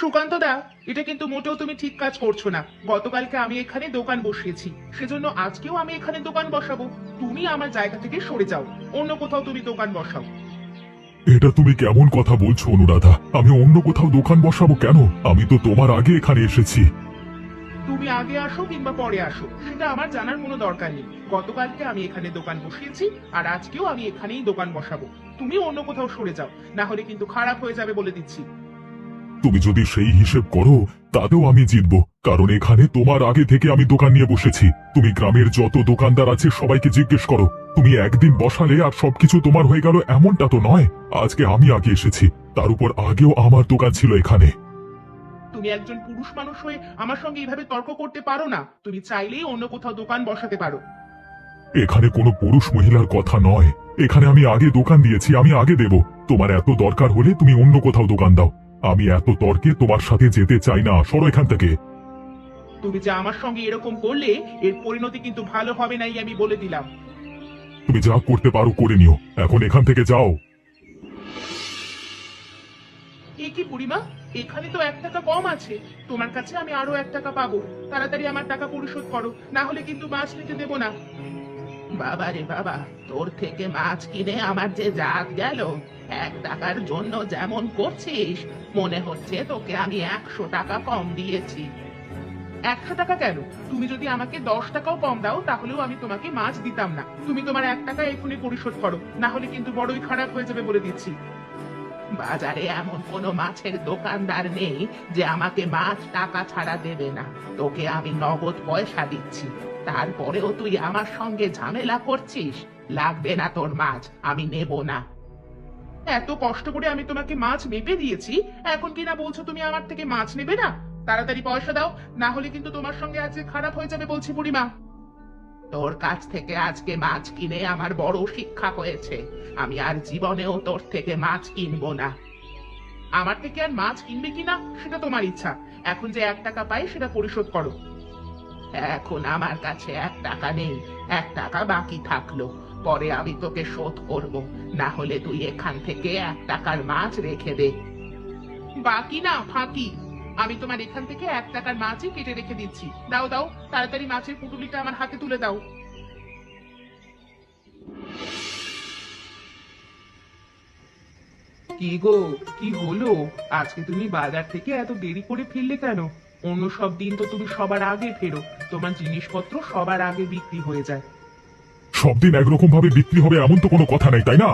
সুকান্ত দা এটা কিন্তু মোটেও তুমি ঠিক কাজ করছ না। গতকালকে আমি এখানে দোকান বসিয়েছি। সেজন্য আজকেও আমি এখানে দোকান বসাবো। তুমি আমার জায়গা থেকে সরে যাও। অন্য কোথাও তুমি দোকান বসাও। এটা তুমি কেমন কথা বলছো অনুরাধা? আমি অন্য কোথাও দোকান বসাবো কেন? আমি তো তোমার আগে এখানে এসেছি। তুমি আগে আসো কিংবা পরে আসো সেটা আমার জানার কোনো দরকার নেই। গতকালকে আমি এখানে দোকান বসিয়েছি আর আজকেও আমি এখানেই দোকান বসাবো। তুমি অন্য কোথাও সরে যাও না হলে কিন্তু খারাপ হয়ে যাবে বলে দিচ্ছি। তুমি যদি সেই হিসেব করো তাতেও আমি জিতব। কারণ এখানে তোমার আগে থেকে আমি দোকান নিয়ে বসেছি। তুমি গ্রামের যত দোকানদার আছে সবাইকে জিজ্ঞেস করো। তুমি একদিন বসালে আর সবকিছু তোমার হয়ে গেল এমনটা তো নয়। আজকে আমি আগে এসেছি। তার উপর আগেও আমার দোকান ছিল এখানে। তুমি একজন পুরুষ মানুষ হয়ে আমার সঙ্গে এইভাবে তর্ক করতে পারো না। তুমি চাইলেই অন্য কোথাও দোকান বসাতে পারো। এখানে কোনো পুরুষ মহিলার কথা নয়। এখানে আমি আগে দোকান দিয়েছি আমি আগে দেব। তোমার এত দরকার হলে তুমি অন্য কোথাও দোকান দাও। আমি এত তর্কে তোমার সাথে যেতে চাই না। সরো এখান থেকে। তুমি যে আমার সঙ্গে এরকম করলে এর পরিণতি কিন্তু ভালো হবে নাই আমি বলে দিলাম। তুমি যা করতে পারো করে নিও। এখন এখান থেকে যাও। এ কি বুড়িমা? এখানে তো এক টাকা কম আছে। তোমার কাছে আমি আরও এক টাকা পাবো। তাড়াতাড়ি আমার টাকা পরিশোধ করো। না হলে কিন্তু বাস নিতে দেবো না। বাবা রে বাবা, তোর থেকে মাছ কিনে আমার যে জাত গেল, এক টাকার জন্য যেমন করছিস, মনে হচ্ছে তোকে আমি একশো টাকা কম দিয়েছি। একশো টাকা কেন? তুমি যদি আমাকে দশ টাকাও কম দাও, তাহলেও আমি তোমাকে মাছ দিতাম না। তুমি তোমার এক টাকা এখনই পরিশোধ করো, না হলে কিন্তু বড়ই খারাপ হয়ে যাবে বলে দিচ্ছি। বাজারে এমন কোনো মাছের দোকানদার নেই যে আমাকে মাছ টাকা ছাড়া দেবে না। তোকে আমি নগদ পয়সা দিচ্ছি। তারপরেও তুই আমার সঙ্গে ঝামেলা করছিস? লাগবে না তোর মাছ, আমি নেব না। এত কষ্ট করে আমি তোমাকে মাছ মেপে দিয়েছি, এখন কিনা বলছো তুমি আমার থেকে মাছ নেবে না? তাড়াতাড়ি পয়সা দাও, না হলে কিন্তু তোমার সঙ্গে আজকে খারাপ হয়ে যাবে বলছি বুড়িমা। তোর কাছ থেকে আজকে মাছ কিনে আমার বড় শিক্ষা হয়েছে। আমি আর জীবনেও তোর থেকে মাছ কিনবো না। আমার থেকে আর মাছ কিনবে কিনা, সেটা তোমার ইচ্ছা। এখন যে এক টাকা পাই, সেটা পরিশোধ করো। এখন আমার কাছে এক টাকা নেই, এক টাকা বাকি থাকল। পরে আমি তোকে শোধ করব। না হলে তুই এখান থেকে এক টাকার মাছ রেখে দে। বাকি না, ফাঁকি। আমি তোমার এখান থেকে এক টাকার মাছই কেটে রেখে দিচ্ছি। দাও দাও তাড়াতাড়ি মাছের পুটুলিটা আমার হাতে তুলে দাও। কি গো কি হলো? আজকে তুমি বাজার থেকে এত দেরি করে ফিরলে কেন? অন্য সব দিন তো তুমি সবার আগে ফেরো। তোমার জিনিসপত্র সবার আগে বিক্রি হয়ে যায়। সব দিন একরকম ভাবে বিক্রি হবে এমন তো কোনো কথা নেই তাই না?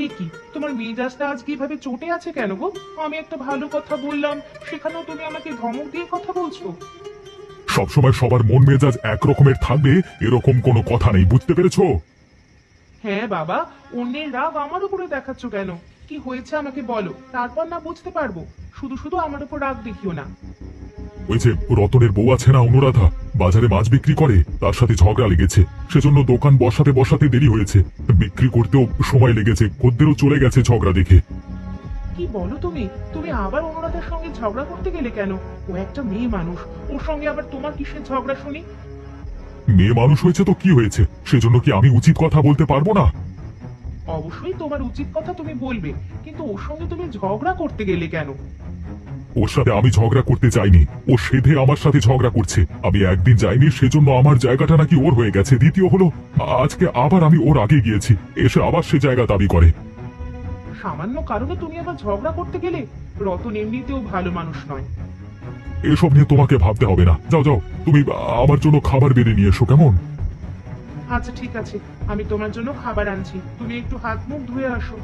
এ কি? তোমার মেজাজটা আজকে এভাবে চটে আছে কেন গো? আমি একটা ভালো কথা বললাম সেখানেও তুমি আমাকে ধমক দিয়ে কথা বলছো। সবসময় সবার মন মেজাজ একরকমের থাকবে এরকম কোনো কথা নেই বুঝতে পেরেছ? হ্যাঁ বাবা অন্যের রাগ আমার উপরে দেখাচ্ছ কেন? কি হয়েছে আমাকে বলো তারপর না বুঝতে পারব। শুধু শুধু আমার উপর রাগ দেখিও না। ওই যে রতনের বউ আছে না অনুরাধা? বাজারে মাছ বিক্রি করে তার সাথে ঝগড়া লেগেছে। সেজন্য দোকান বসাতে বসাতে দেরি হয়েছে। বিক্রি করতেও সময় লেগেছে। খদ্দেরও চলে গেছে ঝগড়া দেখে। কি বলো তুমি? তুমি আবার অনুরাধার সঙ্গে ঝগড়া করতে গেলে কেন? ও একটা মেয়ে মানুষ। ওর সঙ্গে আবার তোমার কিসের ঝগড়া শুনি? মেয়ে মানুষ হয়েছে তো কি হয়েছে? সেজন্য কি আমি উচিত কথা বলতে পারব না? অবশ্যই তোমার উচিত কথা তুমি বলবে। কিন্তু ওর সঙ্গে তুমি ঝগড়া করতে গেলে কেন? ওর সাথে আমি ঝগড়া করতে চাইনি ও সেধে আমার সাথে ঝগড়া করছে। আমি একদিন যাইনি সেজন্য আমার জায়গাটা নাকি ওর হয়ে গেছে। দ্বিতীয় হলো আজকে আবার আমি ওর আগে গিয়েছি। এসে আবার সে জায়গা দাবি করে। সামান্য কারণে তুমি আবার ঝগড়া করতে গেলে রতন এমনিতেও ভালো মানুষ নয়। এসব নিয়ে তোমাকে ভাবতে হবে না। যাও যাও তুমি আমার জন্য খাবার বেড়ে নিয়ে এসো কেমন? আচ্ছা ঠিক আছে। আমি তোমার জন্য খাবার আনছি। তুমি একটু হাত মুখ ধুয়ে আসো।